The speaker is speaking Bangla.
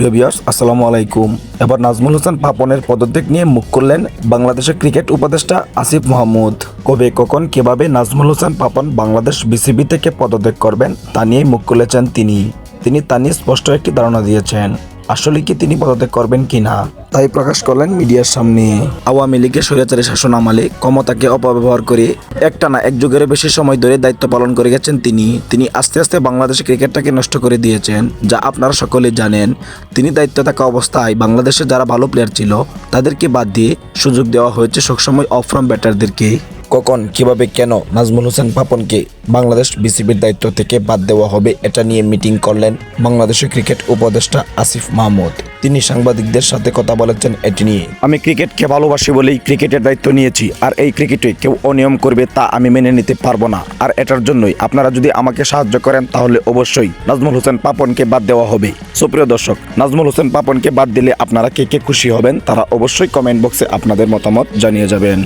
প্রিয় বিয়ার্স আসসালামু আলাইকুম। এবার নাজমুল হোসেন পাপনের পদত্যাগ নিয়ে মুখ করলেন বাংলাদেশের ক্রিকেট উপদেষ্টা আসিফ মাহমুদ। কবে, কখন, কীভাবে নাজমুল হোসেন পাপন বাংলাদেশ বিসিবি থেকে পদত্যাগ করবেন তা নিয়ে মুখ খুলেছেন তিনি। তিনি তা নিয়ে স্পষ্ট একটি ধারণা দিয়েছেন। আসলে কি তিনি পদত্যাগ করবেন কিনা? তাই প্রকাশ করলেন মিডিয়ার সামনে। আওয়ামী লীগের স্বৈরাচারী শাসন আমলে ক্ষমতাকে অপব্যবহার করে একটা না এক যুগের বেশি সময় ধরে দায়িত্ব পালন করে গেছেন তিনি। তিনি আস্তে আস্তে বাংলাদেশের ক্রিকেটটাকে নষ্ট করে দিয়েছেন, যা আপনারা সকলে জানেন। তিনি দায়িত্ব থাকা অবস্থায় বাংলাদেশে যারা ভালো প্লেয়ার ছিল, তাদেরকে বাদ দিয়ে সুযোগ দেওয়া হয়েছে সবসময় অফ ফ্রম ব্যাটারদেরকে কখন, কীভাবে কেন নাজমুল হোসেন পাপনকে বাংলাদেশ বিসিবির দায়িত্ব থেকে বাদ দেওয়া হবে এটা নিয়ে মিটিং করলেন বাংলাদেশের ক্রিকেট উপদেষ্টা আসিফ মাহমুদ। তিনি সাংবাদিকদের সাথে কথা বলেছেন এটি নিয়ে। আমি ক্রিকেটকে ভালোবাসি বলেই ক্রিকেটের দায়িত্ব নিয়েছি, আর এই ক্রিকেটে কেউ অনিয়ম করবে তা আমি মেনে নিতে পারব না, আর এটার জন্যই আপনারা যদি আমাকে সাহায্য করেন তাহলে অবশ্যই নাজমুল হোসেন পাপনকে বাদ দেওয়া হবে। সুপ্রিয় দর্শক, নাজমুল হোসেন পাপনকে বাদ দিলে আপনারা কে কে খুশি হবেন তারা অবশ্যই কমেন্ট বক্সে আপনাদের মতামত জানিয়ে যাবেন।